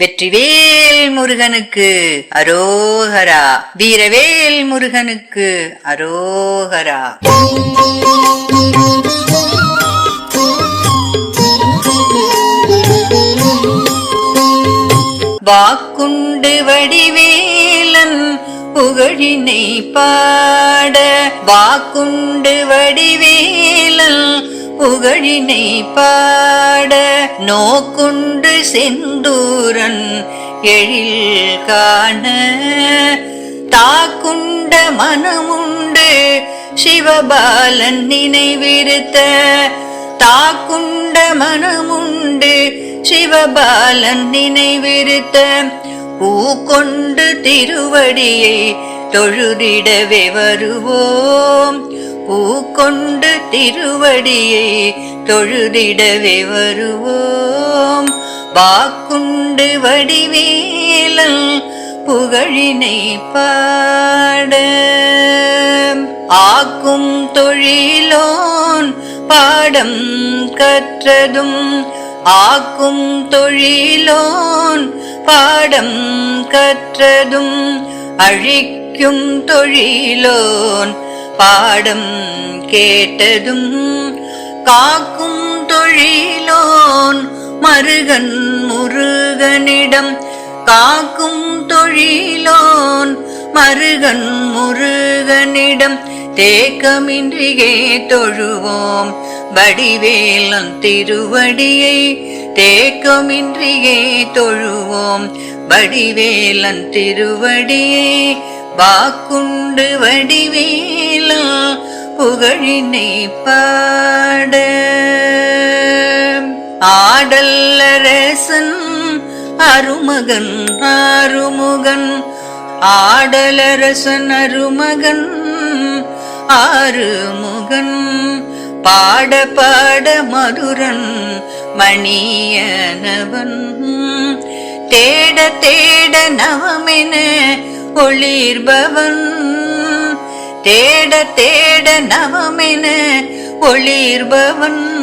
வெற்றிவேல் முருகனுக்கு அரோகரா. வீரவேல் முருகனுக்கு அரோகரா. வாக்குண்டு வடிவேலன் புகழினை பாட. வாக்குண்டு வடிவேலன் புகழினை பாட நோக்குண்டு செந்தூரன் எழில் காண. தாக்குண்ட மனமுண்டு சிவபாலன் நினைவிருத்த. தாக்குண்ட மனமுண்டு சிவபாலன் நினைவிருத்த. பூ கொண்டு திருவடியை தொழுதிடவே வருவோம். பூக்கொண்டு திருவடியை தொழுதிடவே வருவோம். வாக்குண்டு வடிவேலன் புகழினை பாட. ஆக்கும் தொழிலோன் பாடம் கற்றதும் ஆக்கும் தொழிலோன் பாடம் கற்றதும் அழிக்கும் தொழிலோன் பாடம் கேட்டதும் காக்கும் தொழிலோன் மருகன் முருகனிடம் காக்கும் தொழிலோன் மருகன் முருகனிடம் தேக்கமின்றியே தொழுவோம். வடிவேலன் திருவடியை தேக்கமின்றியே தொழுவோம். வடிவேலன் திருவடியை வாக்குண்டு வடிவே வடிவேலா புகழினை பாட. ஆடல்லரசன் அருமகன் ஆறுமுகன் ஆடலரசன் அருமகன் ஆறுமுகன். பாட பாட மதுரன் மணியனவன். தேட தேட நவமென ஒளிர்பவன். தேட தேட நவமென ஒளிர்பவன்.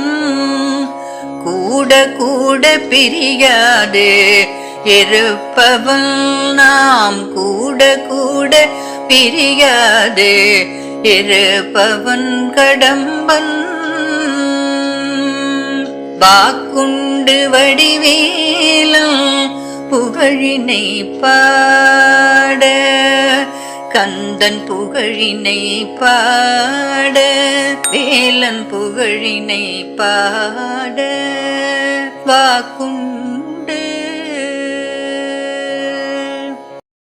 கூட கூட பிரியாது இருப்பவன். நாம் கூட கூட பிரியாது இருப்பவன் கடம்பன். வாக்குண்டு வடிவேலம் புகழினை பாட கந்தன் புகழினை பாட வேலன் புகழினை பாட வாக்கும்